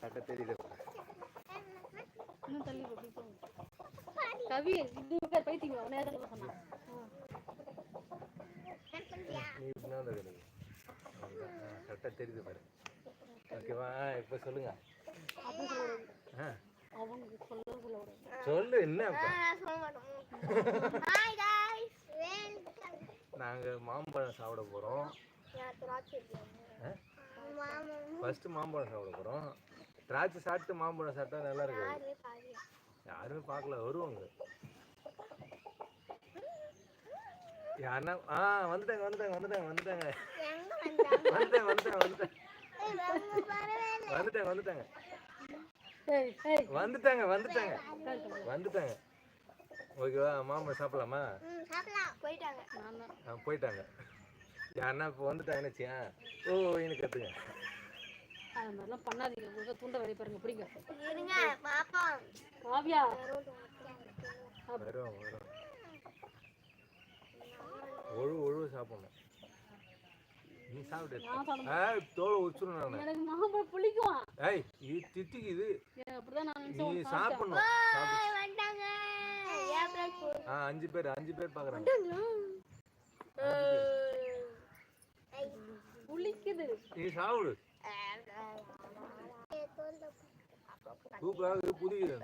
சட்டை தெரியல இன்னும் தள்ளி கவி தெரியுது பாரு. ஓகேவா இப்ப சொல்லுங்க. சொல்லு என்ன நாங்க மாம்பழம் சாப்பிட போறோம். ஃபஸ்ட்டு மாம்பழம். சாப்பிட போகிறோம் திராட்சை சாப்பிட்டு மாம்பழம் சாப்பிட்டா நல்லா இருக்காது. யாருமே பார்க்கல வருவாங்க. யாருன்னா ஆ வந்துட்டாங்க வந்துட்டாங்க வந்துட்டாங்க வந்துட்டாங்க. எங்க வந்தாங்க வந்துட்டாங்க வந்துட்டாங்க வந்துட்டாங்க. வந்துட்டாங்க வந்துட்டாங்க. ஏய் ஏய் வந்துட்டாங்க வந்துட்டாங்க. வந்துட்டாங்க. ஓகேவா மாம்பழம் சாப்பிடலாமா? போயிட்டாங்க. போயிட்டாங்க. யாருன்னா இப்போ வந்துட்டாங்கன்னு வச்சியா ஓ எனக்கு கற்றுங்க அது மாதிரிலாம் பண்ணாதீங்க. உங்களுக்கு துண்டை வெளியே பாருங்க பிடிங்க. காவியா. வரும் வரும். ஒழு ஒழு சாப்பிடணும். நீ சாப்பிடு. நான் சாப்பிட ஏய் தோலை உச்சுரும் நான். எனக்கு மாம்பழம் புளிக்கும்? ஏய் இது எனக்கு அப்படிதான் நான் நீ நினைச்சேன் சாப்பிடணும். வந்துட்டாங்க ஆ அஞ்சு பேர் அஞ்சு பேர் பார்க்குறாங்க புளிக்குது நீ சாப்பிடு சூப்பராக புதியுது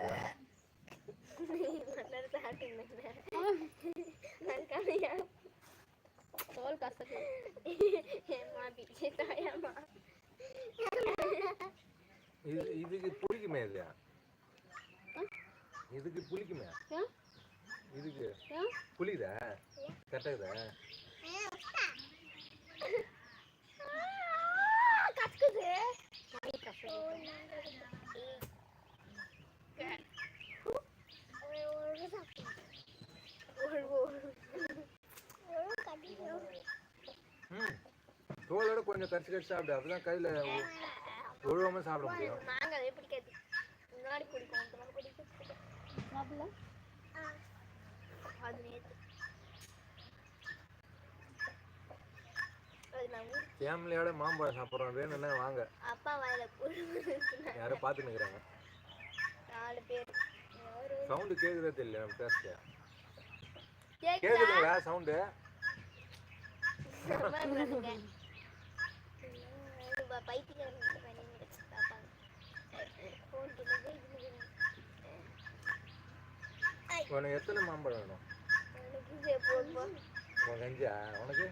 தோல் கசக்கு இது இதுக்கு புளிக்குமே இது இதுக்கு புளிக்குமே? இதுக்கு ஏன்? புளியுதா கரெக்டாகுதா தோலோட கொஞ்சம் கடிச்சு கடிச்சு சாப்பிடு. அப்பதான் கையில ஒழுவாமல் சாப்பிட முடியும். மாங்காய் பிடிக்காது முன்னாடி பிடிக்கும் அது நேற்று அது நான் ஊர் ஃபேமிலியோட மாம்பழம் சாப்பிட்றோம். வேணும்னா வாங்க. அப்பா வாயில யாரும் பார்த்துன்னு இருக்கிறாங்க நாலு பேர். சவுண்டு கேட்குதே தெரியல நம்ம கேக்குதா? கேட்குதுங்களா சவுண்டு உனக்கு எத்தனை மாம்பழம் வேணும்? உனக்கு அஞ்சா உனக்கு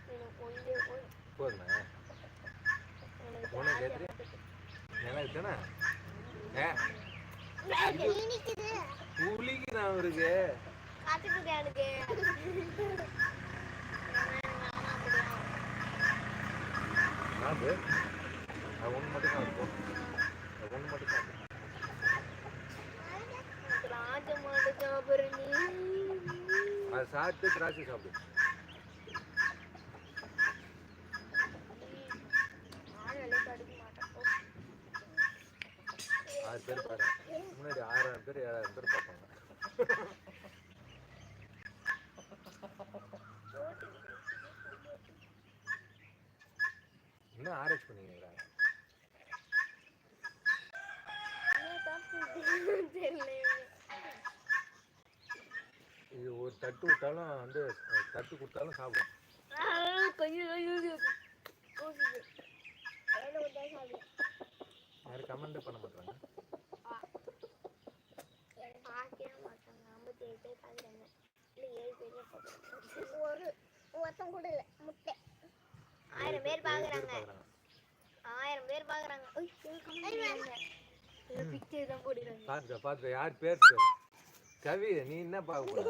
உனக்கு தானே? ஏ? புளிக்கு நான் எனக்கு சாப்பிடு அது ஒன்று மட்டும் சாப்பிடு அது ஒன்று மட்டும் சாப்பிட்ற நீ அதை சாப்பிட்டு திராட்சை சாப்பிடு. பேர் பாரு முன்னாடி ஆறாயிரம் பேர் ஏழாயிரம் பேர் பார்ப்பாங்க. என்ன ஆராய்ச்சி பண்ணிக்கிறேன் இது ஒரு தட்டு விட்டாலும் வந்து தட்டு கொடுத்தாலும் சாப்பிடும். யாரும் கமெண்ட் பண்ண மாட்டாங்க? ஏழு பேர் பார்க்குறாங்க இல்லை ஏழு பேர் பார்க்குறாங்க ஒரு ஒருத்தம் கூட இல்லை முட்டை. ஆயிரம் பேர் பார்க்குறாங்க ஆயிரம் பேர் பார்க்குறாங்க பிக்சர் தான் போடுறாங்க பார்த்துக்க பார்த்துக்க யார் பேர் பேர் கவி நீ என்ன பார்க்க போற?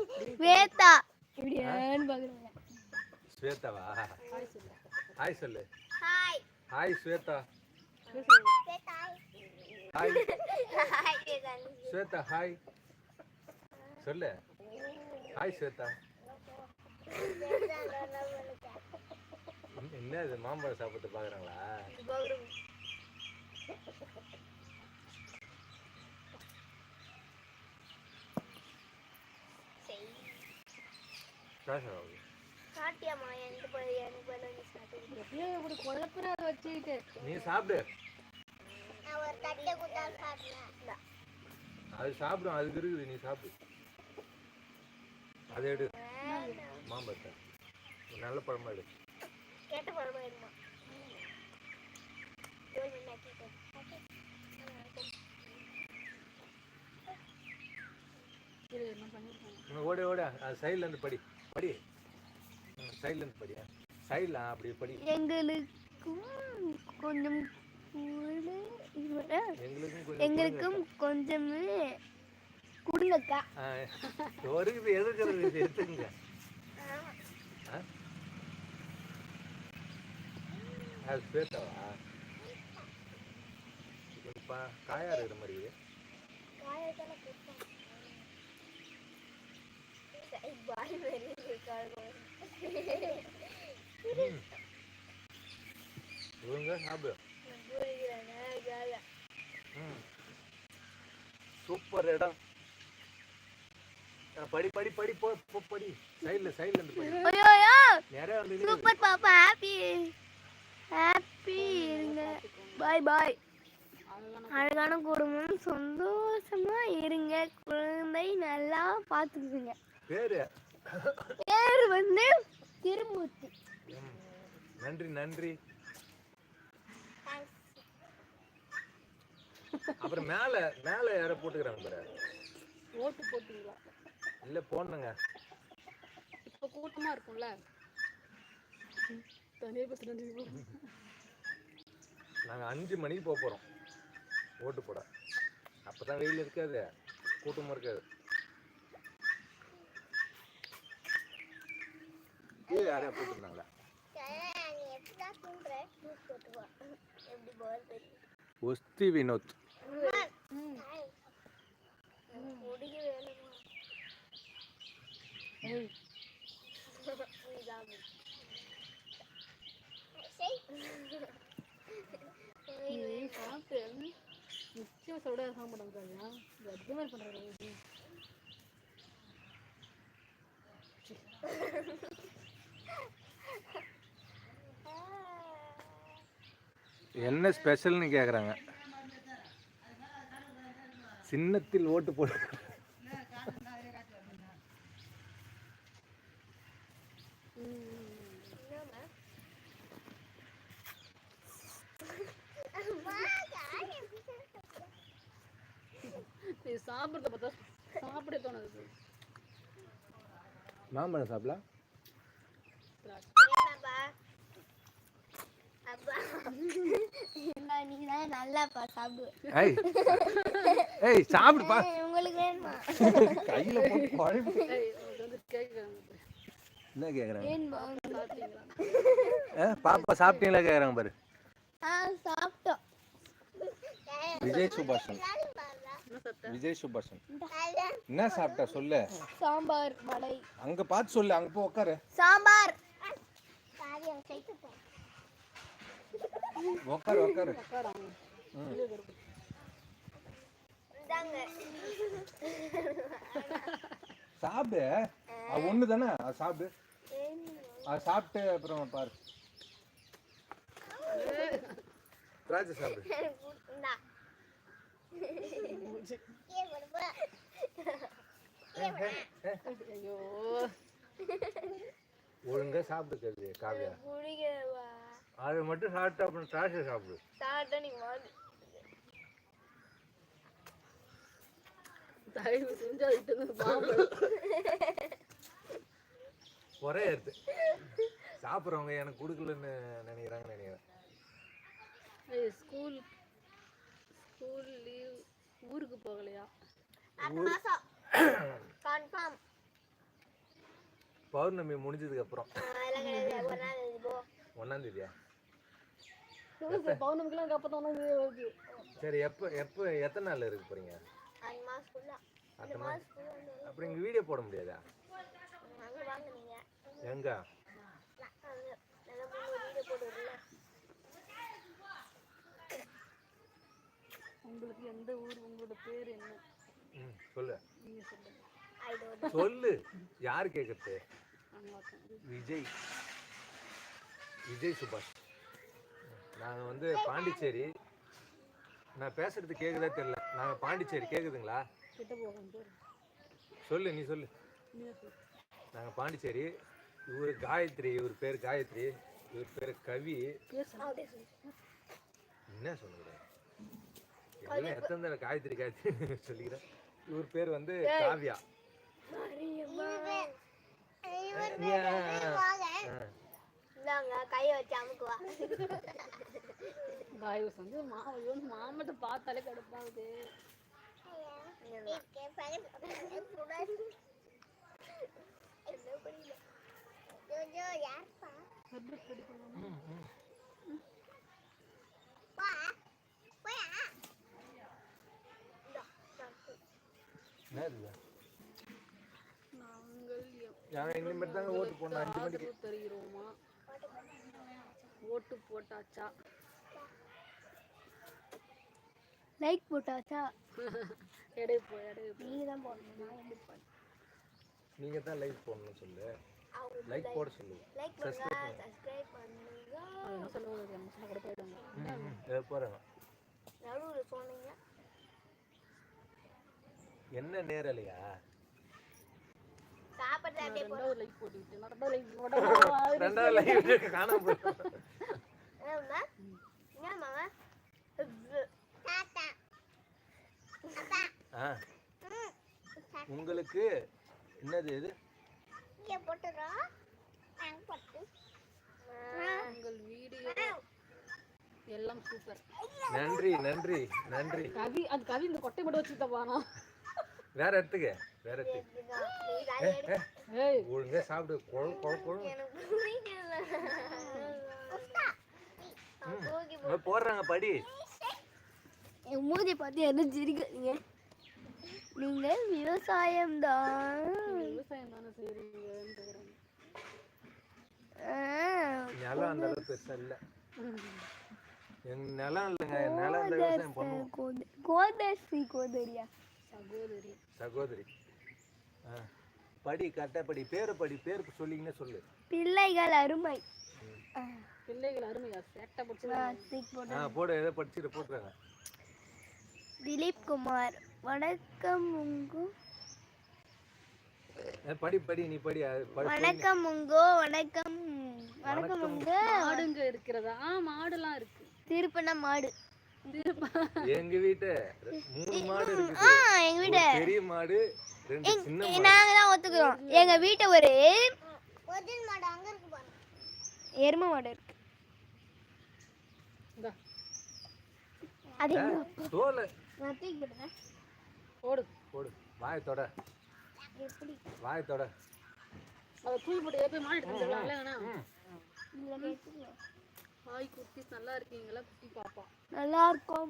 வேதா இப்படி ஏன்னு ஸ்வேதாவா? ஹாய் சொல்லு ஹாய் சொல்லு. Hi hi Swetha. Hi hi Vedha Swetha. Hi சொல்லு. ஹாய் ஸ்வேதா என்ன- இது மாம்பழம் சாப்பிட்டு பதிலா நீ சாப்பிடு. அது சாப்பிடும் அதுக்கு இருக்குது நீ சாப்பிடு. அதை எடு. மாம்பழத்தை. நல்ல பழமா எடு. கெட்ட பழமா இங்க ஓடி ஓட. அது சைடுல இருந்து படி. படி. சைடுல இருந்து படி. சைடுல அப்படி படி. எங்களுக்கும் கொஞ்சம் எங்களுக்கும் கொஞ்சம் ஆ, வருகுது எதுக்கிறது இது ஆ? அது பேட்டவா இப்பா காயா இருக்கிற மாதிரி இது? சாப்பிடு. ம். சூப்பர் இடம். படி படி படி போ போ, படி. சைடுல சைடுல இருந்து படி. ஐயோ நிறைய வந்து நிக்குது. சூப்பர் பாப்பா ஹாப்பி ஹாப்பி இருங்க. பாய் பாய் அழகான குடும்பம் சந்தோஷமா இருங்க. குழந்தை நல்லா பார்த்துக்குங்க பேரு? பேர் வந்து திருமூர்த்தி. நன்றி நன்றி. அப்புறம் மேல மேல யார போட்டுக்கிறாங்க பாரு. ஓட்டு போட்டீங்களா? இல்ல போடணுங்க. இப்ப கூட்டமா இருக்கும்ல? தனியா பேசுறது நாங்க அஞ்சு மணிக்கு போக போறோம். ஓட்டு போட. அப்பதான் வெயில் இருக்காது. கூட்டமா இருக்காது. கீழே யாரையா போட்டுருந்தாங்களா ஒஸ்தி வினோத். நீ சாப்பிட்டு நிச்சயம் சொல்ல சாப்பிட பண்றாங்க என்ன ஸ்பெஷல்னு கேக்குறாங்க. சின்னத்தில் ஓட்டு போடு நீ சாப்பிட்றத பார்த்தா சாப்பிட தோணுது மாம்பழம் சாப்பிடலாம் நீதான் நல்லாப்பா சாப்பிடு ஏய் சாப்பிடுப்பா உங்களுக்கு வேணுமா? கையில என்ன கேக்குறாங்க? பாப்பா சாப்பிட்டீங்களா கேக்குறாங்க பாரு. சாப்பிட்டோம். விஜய் சுபாஷன் விஜய் சுபாஷன். என்ன சாப்பிட்டா? சொல்லு. சாம்பார் வடை. அங்க பார்த்து சொல்லு. அங்க போ உட்காரு சாம்பார். உட்காரு உட்காரு. சாப்பிடு. அது ஒண்ணு தானே அது சாப்பிடு. அது சாப்பிட்டு அப்புறம் பாரு. திராட்சை சாப்பிடு. ஐயோ ஒழுங்கா சாப்பிடு கல்வி காவியா. அதை மட்டும் சாப்பிட்டு அப்புறம் திராட்சை சாப்பிடு. சாப்பிட்டா நீ மாதிரி தயவு செஞ்சு மாம்பழம் ஒரே எடுத்து சாப்பிட்றவங்க எனக்கு கொடுக்கலன்னு நினைக்கிறாங்க நினைக்கிறேன். ஏய் ஸ்கூல் லீவ் ஊருக்கு போகலையா? கன்ஃபார்ம் பௌர்ணமி முடிஞ்சதுக்கு அப்புறம் அதெல்லாம் கிடையாது. ஒரு நாள் இது போ. ஒன்னாம் தேதியா? பௌர்ணமிக்கெல்லாம் அப்போ தான் சரி எப்போ எப்போ எத்தனை நாள் இருக்க போறீங்க? அடுத்த மாதம் அப்புறம் இங்கே வீடியோ போட முடியாதா? அங்க வாங்க நீங்க. எங்க அங்க நல்லா மூணு வீடியோ போட்டுருல உங்களுக்கு எந்த ஊர் உங்களோட பேர் என்ன? சொல்லு. நீங்க சொல்லுங்க. சொல்லு. யார் கேட்கறது விஜய். விஜய் சுபாஷ். நாங்கள் வந்து பாண்டிச்சேரி. நான் பேசுறது கேட்குதா தெரியல. நாங்கள் பாண்டிச்சேரி கேட்குதுங்களா சொல்லு நீ சொல்லு. நாங்கள் பாண்டிச்சேரி. இவர் காயத்ரி இவர் பேர் காயத்ரி. இவர் பேர் கவி. என்ன சொல்லுகிறேன் எத்தனை தடவை காயத்ரி காயத்ரி சொல்லிக்கிறேன். இவர் பேர் வந்து காவ்யா. கையை வச்சு அமுக்குவா. காய்வஸ் வந்து மா ஐயோ இந்த மாமத்தை பார்த்தாலே கடுப்பாகுது. யாருப்பா சர்பத் பிடிக்கணும் ம், ம். வா போயா இந்தா, இந்தா. என்ன இது நாங்கள் எப்- நாங்கள் இனிமேல் தாங்க ஓட்டு போடணும். அஞ்சு மணிக்கு. தருகிறோமா? ஓட்டு போட்டாச்சா? லைக் போட்டாச்சா? எடை போ எடை போ. நீங்க தான் போடணும் நான் எப்படி போடணும் நீங்கள் தான் லைக் போடணும்னு சொல்லு. லைக் போட சொல்லு. லைக் பண்ணுங்க. சப்ஸ்கிரைப் பண்ணுங்க. சொன்ன கூட போயிடுவாங்க. போகிறாங்க நடுவில் சொன்னீங்க. என்ன நேரலையா? ரெண்டாவது காணாம உங்களுக்கு என்னது இது? உங்கள் வீடியோ. எல்லாம் சூப்பர் நன்றி நன்றி நன்றி. கவி அந்த கவி இந்த கொட்டை மட்டும் வச்சுக்கிட்டப்பானா வேற இடத்துக்கு வேற இடத்துக்கு. ஒழுங்கா சாப்பிடு குழு குழு குழு. போடுறாங்க படி. என் மூஞ்சி பார்த்து என்ன சிரிக்கிறீங்க? நீங்க விவசாயம் தான் விவசாயம் தானே கேக்குறாங்க நிலம் அந்த அளவுக்கு பெருசா இல்ல. எங்க நிலம் இல்லைங்க நிலம் கோதரியா? சகோதரி. சகோதரி. ஆ. படி கரெக்டா படி பேரு படி பேரு சொல்லிங்கன்னே சொல்லு. பிள்ளைகள் அருமை. பிள்ளைகள் அருமையா சேட்டை பிடிச்சி ஆ போடு. ஏதோ படிச்சுட்டு போட்டுறாங்க திலீப் குமார் வணக்கம் உங்கு. படி படி நீ படி வணக்கம் உங்கோ வணக்கம். வணக்கம் உங்க. மாடுங்க இருக்கிறதா? ஆ மாடுலாம் இருக்கு. திருப்பன மாடு. எங்க வீட்டு மூணு மாடு இருக்குது. எங்க வீட்டு பெரிய மாடு ரெண்டு சின்ன மாடு. நாங்க தான் ஒத்துக்கிறோம். எங்க வீட்டை ஒரு மாடு அங்க இருக்கு பாருங்க. எருமை மாடு இருக்கு. அது தோலை. நான் தூக்கி ஓடு வாய் தொட. எப்படி? வாய் தொட. அதை தூக்கி போட்டு மாடு எடுத்து. ஹாய் குட்டீஸ் நல்லா இருக்கீங்களா குட்டி பாப்பா? நல்லா இருக்கும்.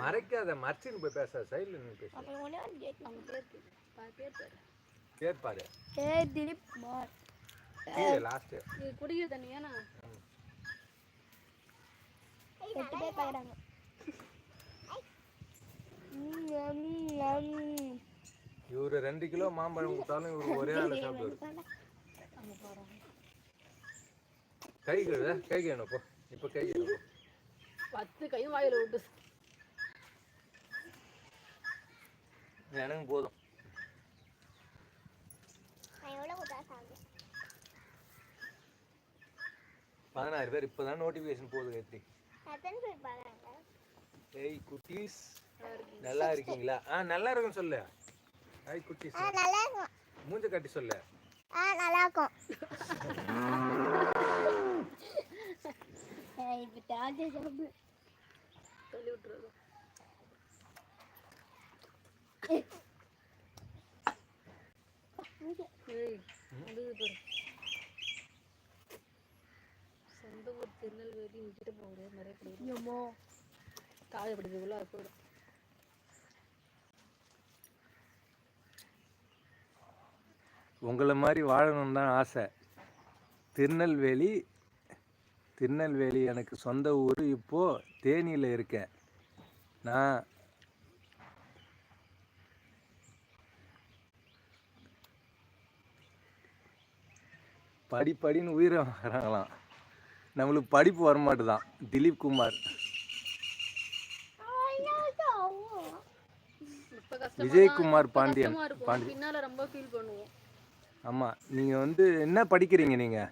மறைக்காத மறைச்சின்னு போய் பேச சைடுல நின்று பேசு. அப்புறம் ஒண்ணே ஒண்ணு கேட்கலாம். அவங்க பேர் பேர் பேர். பேர் பாரு. ஏ திலீப் குமார். கீழே லாஸ்ட் இது குடிக்கிற தண்ணி ஏன்னா எட்டு பேர் பார்க்குறாங்க இவரு ரெண்டு கிலோ மாம்பழம் கொடுத்தாலும் இவரு ஒரே ஆளு சாப்பிடுவாரு. கை கழுவ கை கழுவணும் போ இப்போ கை பத்து கையும் வாயில விட்டு. எனக்கு போதும். பதினாறு பேர் இப்போதான் நோட்டிஃபிகேஷன் போகுது கத்தி ஏய் குட்டீஸ். நல்லா இருக்கீங்களா? ஆ நல்லா இருக்கும் சொல்லு. ஐய் குட்டீஸ். நல்லா இருக்கும். மூஞ்ச கட்டி சொல்லு. ஆ நல்லா இருக்கும். இப்போ தாஜா சாப்பிடு தள்ளி பாரு. சொந்த ஊர் திருநெல்வேலி இங்கிட்ட போகுது நிறைய போகுது ஐயோ காயப்படுறதுக்குள்ள அது போயிடும் உங்களை மாதிரி வாழணும்னு தான் ஆசை. திருநெல்வேலி திருநெல்வேலி எனக்கு சொந்த ஊர் இப்போது தேனியில் இருக்கேன். நான் படி படின்னு உயிரை வராங்களாம் நம்மளுக்கு படிப்பு வரமாட்டுதான். திலீப் குமார். விஜயகுமார் பாண்டியன். கஷ்டமா இருக்கும். பாண்டி பின்னால ரொம்ப ஃபீல் பண்ணுவோம். ஆமாம் நீங்கள் வந்து என்ன படிக்கிறீங்க நீங்கள்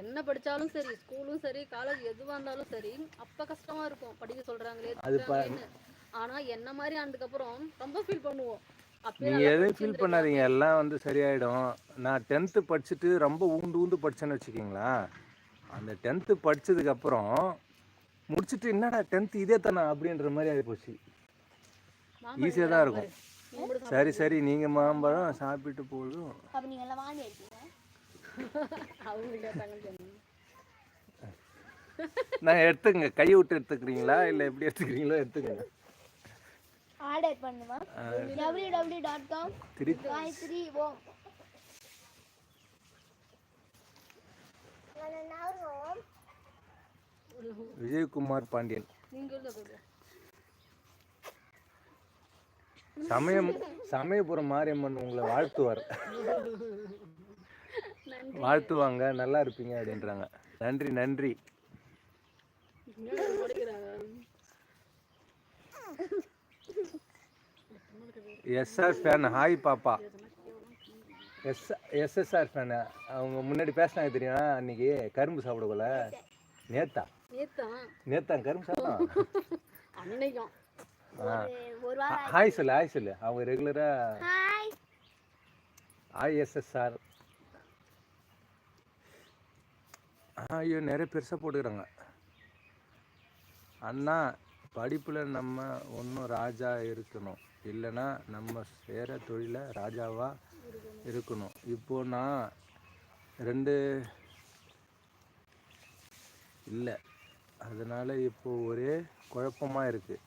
என்ன படிச்சாலும் சரி ஸ்கூலும் சரி காலேஜ் எதுவா இருந்தாலும் சரி அப்ப கஷ்டமா இருக்கும். படிக்க சொல்றாங்களே அது ப- திட்டுறாங்களேன்னு. ஆனா என்ன மாதிரி ஆனதுக்கு அப்புறம் ரொம்ப ஃபீல் பண்ணுவோம். நீங்கள் எதுவும் ஃபீல் பண்ணாதீங்க. எல்லாம் வந்து சரியாயிடும். நான் டென்த்து படிச்சுட்டு ரொம்ப ஊண்டு ஊந்து படிச்சேன்னு வச்சுக்கிங்களேன் அந்த டென்த்து படிச்சதுக்கப்புறம் முடிச்சுட்டு என்னடா டென்த்து இதே தானே அப்படின்ற மாதிரி ஆகிப்போச்சு மாம்பழம் ஈஸியாக தான் இருக்கும். சரி சரி. நீங்கள் மாம்பழம் சாப்பிட்டு போதும். நான் எடுத்துக்கங்க. கையை விட்டு எடுத்துக்கிறீங்களா? இல்லை எப்படி எடுத்துக்கிறீங்களோ எடுத்துக்கங்க. ஆர்டர் பண்ணுமா? டபிள்யூ டபிள்யூ டாட் காம் திருப்பி காயத்ரி ஓம். விஜயகுமார் பாண்டியன். சமயம் சமயபுரம் மாரியம்மன் உங்களை வாழ்த்துவார். வாழ்த்துவாங்க நல்லா இருப்பீங்க அப்படின்றாங்க. நன்றி நன்றி. எஸ்ஆர் ஃபேன் ஹாய் பாப்பா. S SSR fan. அவங்க முன்னாடி பேசினாங்க தெரியுமா அன்னைக்கு? கரும்பு சாப்பிடக்குள்ள. நேத்தா? நேத்தான் கரும்பு வாரம் ஹாய் சொல்லு ஹாய் சொல்லு. அவங்க ரெகுலராக ஹாய். ஐஎஸ்எஸ்ஆர் ஐயோ நிறைய பெருசாக போட்டுக்கிறாங்க அண்ணா படிப்பில் நம்ம ஒன்றும் ராஜா இருக்கணும். இல்லைன்னா நம்ம சேர தொழிலை ராஜாவாக இருக்கணும். இப்போ நான் ரெண்டு இல்லை. அதனால் இப்போ ஒரே குழப்பமாக இருக்குது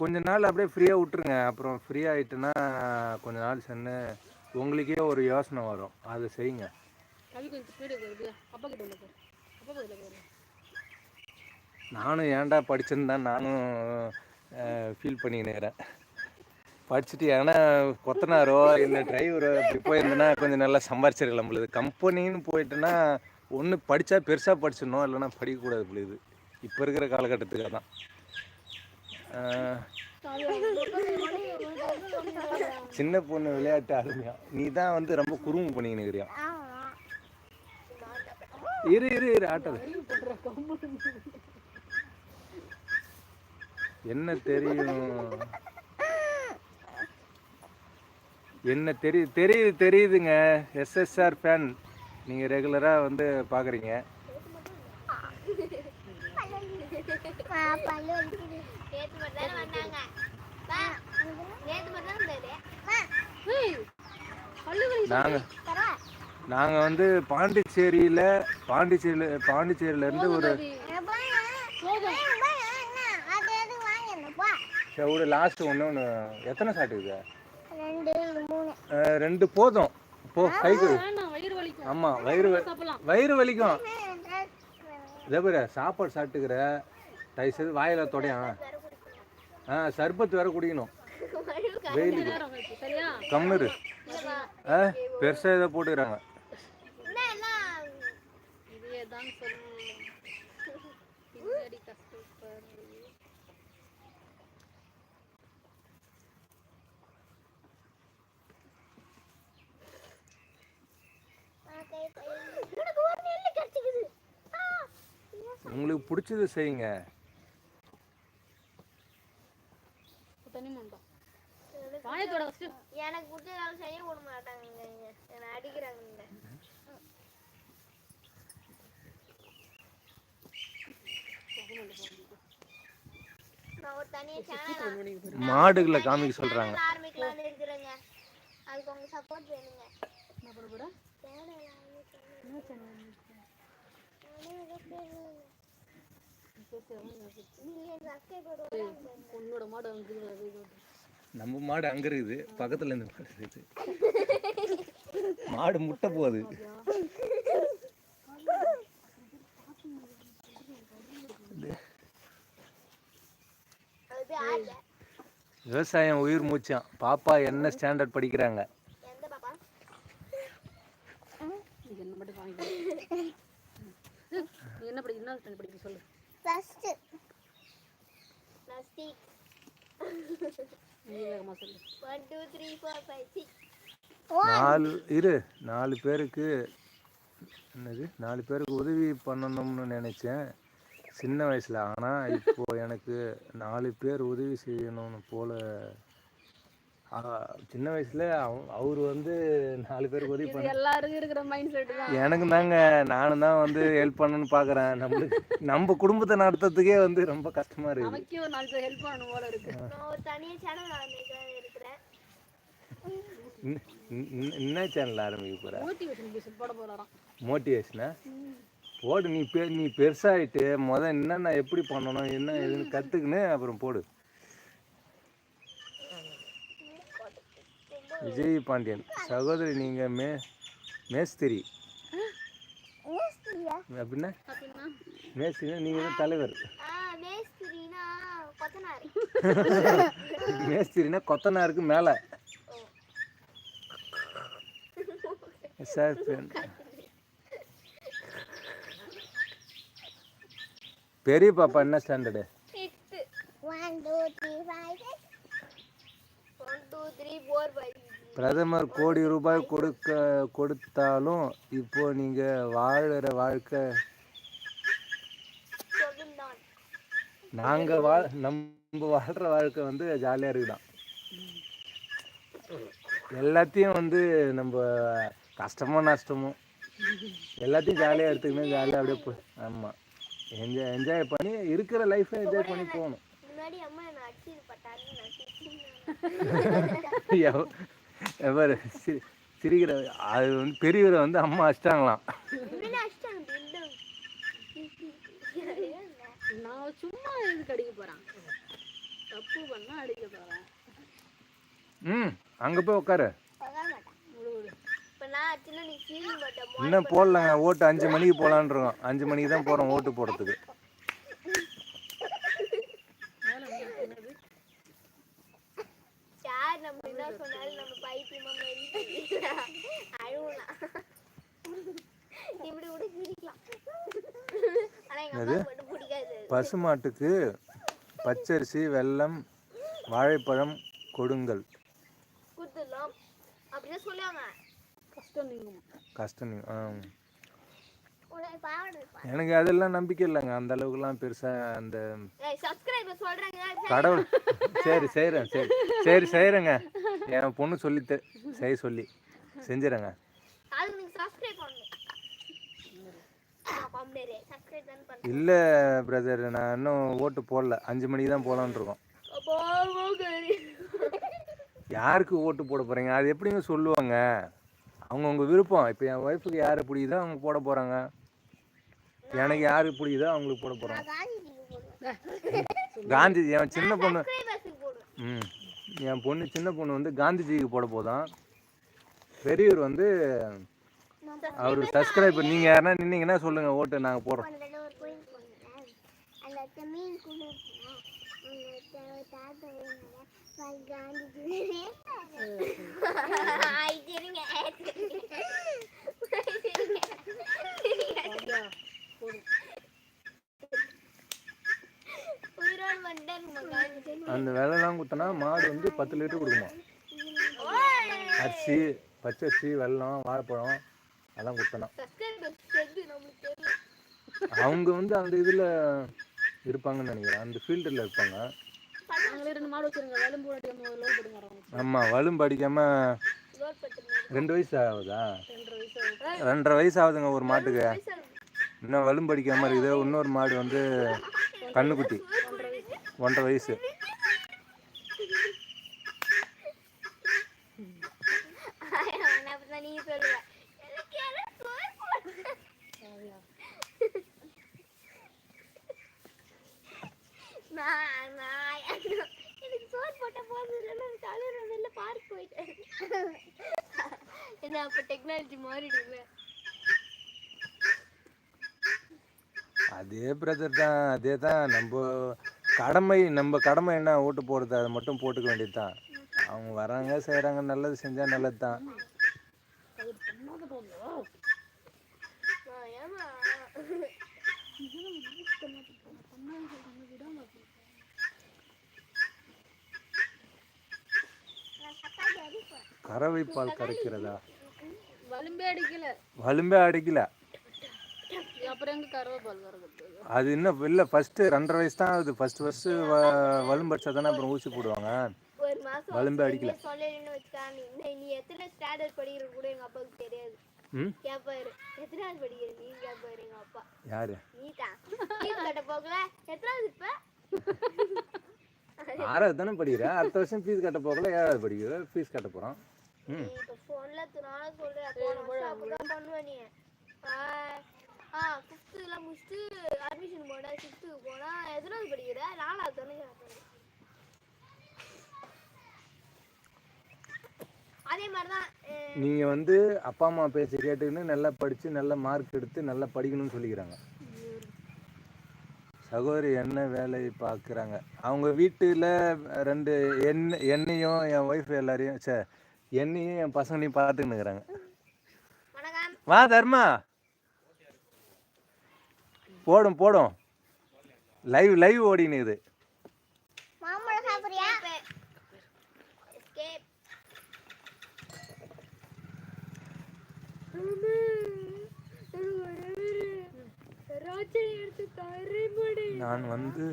கொஞ்ச நாள் அப்படியே ஃப்ரீயாக விட்டுருங்க. அப்புறம் ஃப்ரீ ஆயிட்டுன்னா கொஞ்ச நாள் சென்று உங்களுக்கே ஒரு யோசனை வரும். அதை செய்யுங்க. கவி கொஞ்சம் ஸ்பீடு வருது அப்பா கிட்ட வந்து பாரு அப்பா பதில் பாரு நானும் ஏன்டா படிச்சேன்னு தான் நானும் ஃபீல் பண்ணிக்கிறேன் படிச்சுட்டு ஏன்னா கொத்தனாரோ இல்லை டிரைவரோ இப்படி போயிருந்தேன்னா கொஞ்சம் நல்லா சம்பாரிச்சிருக்கலாம் பொழுது கம்பெனின்னு போயிட்டுன்னா ஒன்று படித்தா பெருசாக படிச்சிடணும் இல்லைன்னா படிக்கக்கூடாது பொழுது இப்போ இருக்கிற காலகட்டத்துக்கு தான் சின்ன பொண்ணு விளையாட்டு அருமையா. நீ தான் வந்து ரொம்ப குறும்பு பண்ணிக்கின்னு இருக்கிறியா? இரு இரு இரு ஆட்டது என்ன தெரியும்? என்ன தெரியுது தெரியுது தெரியுதுங்க. எஸ்எஸ்ஆர் ஃபேன் நீங்கள் ரெகுலராக வந்து பார்க்குறீங்க நாங்கள்? நாங்கள் வந்து பாண்டிச்சேரியில் பாண்டிச்சேரியில் பாண்டிச்சேரியிலேருந்து ஒரு. சரி, ஒரு லாஸ்ட் ஒன்று ஒன்று எத்தனை ரெண்டு மூணு. ரெண்டு போதும். போ கைக்கு ஆமாம் வயிறு வயிறு வலிக்கும். இதே பாரு சாப்பாடு சாப்பிட்டுக்கிற தயவுசெய்து வாயில தொடையான் ஆ சர்பத் வேற குடிக்கணும். வெயிலுக்கு. கம்முரு ஆ பெருசாக இதை போட்டுக்கிறாங்க என்ன எல்லாம் இதே தான் சொல்லு பின்னாடி கஷ்டப்படுறது எனக்கு ஒரு நெல்லு கிடைச்சிக்குது ஆ, உங்களுக்கு பிடிச்சது செய்யுங்க. எனக்கு பிடிச்சதால செய்ய விட மாட்டாங்க இங்க. என்னை அடிக்கிறாங்க இங்க. நான் ஒரு தனியா சேனல் மாடுகளை காமிக்க சொல்றாங்க. அதுக்கு உன்னோட மாடு அங்கே நம்ம மாடு அங்க இருக்குது பக்கத்துல இருந்து மாடு இருக்குது. மாடு முட்டை போகுது. விவசாயம் உயிர் மூச்சான் பாப்பா என்ன ஸ்டாண்டர்ட் படிக்கிறாங்க? என்ன படி என்ன ஸ்டாண்டர்ட் படிக்க சொல்லு. ஃபர்ஸ்ட் நான் சிக்ஸ் நீ வேகமாக சொல்லு. One two three four five six நாலு இரு. நாலு பேருக்கு என்னது? நாலு பேருக்கு உதவி பண்ணணும்னு நினச்சேன். சின்ன வயசில். ஆனால் இப்போ எனக்கு நாலு பேர் உதவி செய்யணும்னு போல சின்ன வயசில் அவர் வந்து நாலு பேருக்கு உதவி பண்ண எல்லாருக்கும் இருக்கிற மைண்ட் செட் தான். எனக்கு தாங்க நானும் தான் வந்து ஹெல்ப் பண்ணணும்னு பார்க்குறேன் நம்மளுக்கு நம்ம குடும்பத்தை நடத்துறதுக்கே வந்து ரொம்ப கஷ்டமாக இருக்குது. நமக்கே ஒரு நாலு பேர் ஹெல்ப் பண்ணணும் போல இருக்கு. நான் ஒரு தனியாக சேனல் இருக்கிறேன். என்ன சேனல் ஆரம்பிக்க போகிற மோட்டிவேஷன் போட போறாராம். மோட்டிவேஷனா போடு நீ பெ நீ பெருசாகிட்டு முத என்னென்ன எப்படி பண்ணணும் என்ன ஏதுன்னு கற்றுக்குன்னு அப்புறம் போடு. விஜய் பாண்டியன். சகோதரி நீங்கள் மே மேஸ்திரி. மேஸ்திரியா? அப்படின்னா? மேஸ்திரினா நீங்கள் தான் தலைவர். மேஸ்திரினா கொத்தனாருக்கு மேலே. சார் பெரிய பாப்பா என்ன ஸ்டாண்டர்டு பிரதமர் கோடி ரூபாய் கொடுக்க கொடுத்தாலும் இப்போ நீங்க வாழுற வாழ்க்கை நாங்க வாழ் நம்ம வாழ்ற வாழ்க்கை வந்து ஜாலியா இருக்குதான். எல்லாத்தையும் வந்து நம்ம கஷ்டமோ நஷ்டமோ எல்லாத்தையும் ஜாலியாக எடுத்துக்கணும் ஜாலியாக அப்படியே போ ஆமாம் என்ஜாய் என்ஜாய் பண்ணி இருக்கிற லைஃப்பை என்ஜாய் பண்ணி போகணும். எவர் சிரிக்கிற அது வந்து பெரியவரை வந்து அம்மா அடிச்சிட்டாங்களாம். நான் சும்மா எதுக்கு அடிக்க போறேன்? தப்பு பண்ணா அடிக்க போறேன். ம் அங்கே போய் உட்காரு இன்னும் போடலங்க ஓட்டு அஞ்சு மணிக்கு போகலான்னு இருக்கோம் அஞ்சு மணிக்கு தான் போகிறோம் ஓட்டு போடுறதுக்கு மேல என்ன என்னது யார் நம்ம என்ன சொன்னாலும் நம்ம பைத்தியமா மாதிரி அழுவலாம் இப்படி கூட சிரிக்கலாம் ஆனா எங்க அம்மா மட்டும் பிடிக்காது பசுமாட்டுக்கு பச்சரிசி வெல்லம் வாழைப்பழம் கொடுங்கள். கஷ்டம் எனக்கு அதெல்லாம் நம்பிக்கை இல்லைங்க. அந்த அளவுக்குலாம் பெருசாக அந்த சப்ஸ்கிரைபர் சொல்றாங்க. கடவுள். சரி செய்கிறேன் சரி. சரி செய்கிறேங்க என் பொண்ணு சொல்லித்து செய்ய சொல்லி. செஞ்சுறேங்க அதுக்கு நீங்க சப்ஸ்கிரைப் பண்ணணும் கம்ப்ளீட் சப்ஸ்கிரைப் தான் பண்ணணும் இல்லை பிரதர் நான் இன்னும் ஓட்டு போடல. அஞ்சு மணிக்கு தான் போகலான்னு இருக்கோம் யாருக்கு ஓட்டு போட போகிறீங்க அது எப்படிங்க சொல்லுவாங்க? அவங்கவுங்க விருப்பம். இப்போ என் ஒய்ஃபுக்கு யார் பிடிக்குதோ அவங்க போட போகிறாங்க எனக்கு யாருக்கு பிடிக்குதோ அவங்களுக்கு போட போகிறாங்க காந்திஜி காந்தி என் சின்ன பொண்ணு ம். என் பொண்ணு சின்ன பொண்ணு வந்து காந்திஜிக்கு போட போதான். பெரியவர் வந்து அவர் சப்ஸ்கிரைபர் நீங்கள் யாருன்னா நின்னீங்கன்னா சொல்லுங்கள் ஓட்டு கோயில் போனேன். அந்த வெள்ளம்லாம் குத்தினா மாடு வந்து பத்து லிட்டர் கொடுக்குமா? அரிசி பச்சரிசி வெல்லம் வாழைப்பழம் நம்மளுக்கு தெரியல அவங்க வந்து அந்த இதில் இருப்பாங்கன்னு நினைக்கிறேன். அந்த ஃபீல்டில் இருப்பாங்க. நாங்களே ரெண்டு மாடு வச்சிருங்க. வேலும் பட்டுருந்தேன் ரெண்டு வயசு ஆகுதா ரெண்டரை வயசு ஆகுதுங்க ஒரு மாட்டுக்கு. இன்னும் வலும் படிக்காமல் இருக்குது. இன்னொரு மாடு வந்து கண்ணுக்குட்டி. ஒன்றரை வயசு அப்படிதான் நீங்க சொல்லுவ எனக்கு யாரும் சோறு போடு. அப்படியா? நான் நான் எனக்கு சோறு போட்ட போதும் இல்லைன்னா தலைவர் வெளில பார்க் போயிட்டேன் என்ன அப்ப டெக்னாலஜி மாறிடுங்க அதே பிரதர் தான் அதே தான். நம்ம கடமை நம்ம கடமை என்ன? ஓட்டு போடுறது அதை மட்டும் போட்டுக்க வேண்டியது தான் அவங்க வராங்க செய்கிறாங்க நல்லது செஞ்சால் நல்லது தான் அது பண்ணாத போதும் கறவை பால் கறக்கிறதா? வலும்பே அடிக்கல. வலும்பே அது இன்னும் இல்லை ஃபஸ்ட்டு ரெண்டரை வயசு தான் ஆகுது. ஃபஸ்ட்டு ஃபஸ்ட்டு வ வலும்படிச்சா தானே அப்புறம் ஊசி போடுவாங்க. ஒரு மாசம் வலும்பே அடிக்கல. படிக்கிற படிக்கிற யாரு? ஆறாவது தானே படிக்கிறேன் அடுத்த வருஷம் ஃபீஸ் கட்ட போகல. ஏழாவது படிக்கிற? ஃபீஸ் கட்ட போகிறோம் நீ ம் இப்ப போன்ல துணால சொல்ற போன வருஷம் அப்படிதான் பண்ணுவ நீ. ஆ, ஆ ஃபிஃப்த்து எல்லாம் முடிச்சுட்டு அட்மிஷன் போட சிக்ஸ்த்துக்கு போனா எத்தனாவது படிக்கிற? நாலாவது தானே கேட்பாரு அதே மாதிரிதான் அஹ், நீங்கள் வந்து அப்பா அம்மா பேச்சை கேட்டுக்கின்னு நல்லா படித்து நல்ல மார்க் எடுத்து நல்லா படிக்கணும்னு சொல்லிக்கிறாங்க. சகோதரி என்ன வேலை பார்க்குறாங்க அவங்க வீட்டில் ரெண்டு என் என்னையும் என் ஒய்ஃப் எல்லாரையும் சே என்னையும் என் பசங்களையும் பார்த்துக்கின்னு இருக்கிறாங்க வணக்கம். வா தர்மா. போடும் போடும். லைவ் லைவ் முடி. நான் வந்து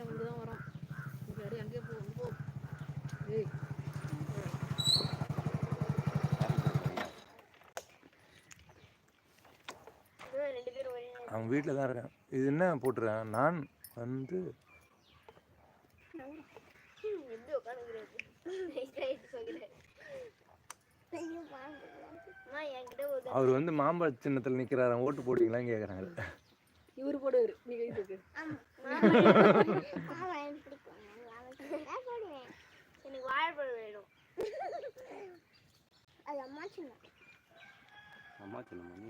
அங்கே தான் வரோம் சரி அங்கேயே போ போ ஏய் ரெண்டு பேரும் ஒரே அவன் வீட்டில் தான் இருக்கேன். இது என்ன போட்டுறேன் நான் வந்து அவர் வந்து மாம்பழ சின்னத்தில் நிற்கிறாராம் ஓட்டு போடுவீங்களான்னு கேட்குறாங்க இவரு போடுவாரு. நீ கை தூக்கு. எனக்கு வாழைப்பழம் வேணும். அது அம்மா சின்ன அம்மா சின்ன மணி.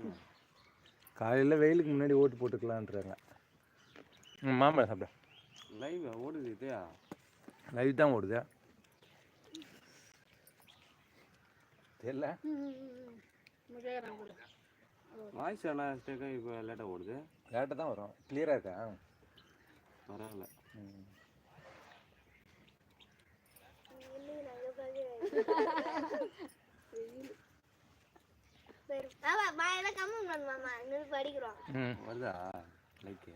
காலையில் வெயிலுக்கு முன்னாடி ஓட்டு போட்டுக்கலான்றாங்க. ம், மாம்பழம் சாப்பிட லைவ்? ஓடுது இதுயா லைவ் தான் ஓடுதா. தெரியல. வாய்ஸ் எல்லாம் இப்போ லேட்டாக ஓடுது. லேட்டாக தான் வரும். கிளியராக இருக்கா? பரவாயில்ல. ம். படிக்கிறோம். ம். வருதா? லைக்கு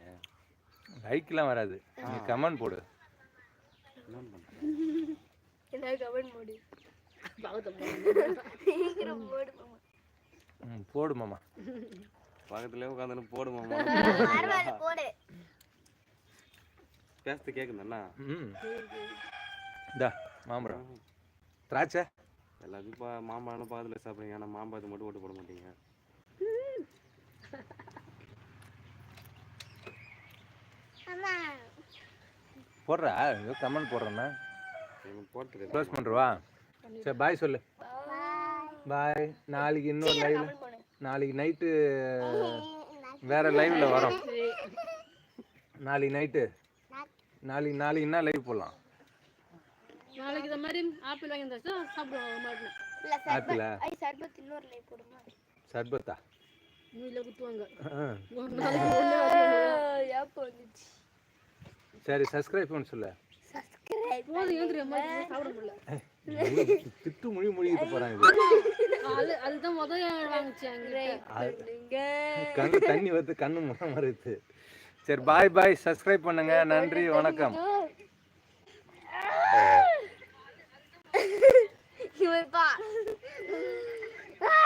லைக்லாம் வராது. நீ கமெண்ட் போடு. என்ன பண்ணுறேன் என்ன கமெண்ட் போடு? பக்கத்துல சீக்கிரம் போடு மாமா. ம் போடு மாமா. பக்கத்துலேயே பரவாயில்ல போடு. பேசுறது கேட்குதுண்ணா ம். இந்தா மாம்பழம். திராட்சை? எல்லாத்தையும் இப்போ மாம்பழம் பாதில் சாப்பிடுங்க ஆனால் மாம்பழத்தை மட்டும் ஓட்டு போட மாட்டீங்க. போடுறா. ஏதோ கமெண்ட் எனக்கு போட்டுருக்கேன் க்ளோஸ் பண்ணுறவா சரி பாய் சொல்லு. பாய் நாளைக்கு இன்னொரு லைவ்ல நாளைக்கு நைட்டு வேற லைவ்ல வரோம். நாளைக்கு நைட்டு நாளைக்கு நாளைக்கு என்ன லைவ் போடலாம்? நாளைக்கு இந்த மாதிரி ஆப்பிள் வாங்கி இருந்தாச்சா சாப்பிடுவோம் இல்ல ஆப்பிளா? ஐ சர்பத் இன்னொரு போடுமா சர்பத்தா? மூவில குத்துவாங்க. ஆ. ஒரு நாளைக்கு ஒண்ணே வரணும். ஏப்ப வந்துச்சு. சரி சப்ஸ்கிரைப் பண்ண சொல்லு. சப்ஸ்கிரைப் சாப்பிட முடியல. திட்டு மொழி மொழிகிட்டு போறாங்க அது அதுதான் வாங்குச்சு தண்ணி வந்து கண்ணு முறை மறுத்து. சரி பாய் பாய் சப்ஸ்கிரைப் பண்ணுங்க. நன்றி வணக்கம். he went bot.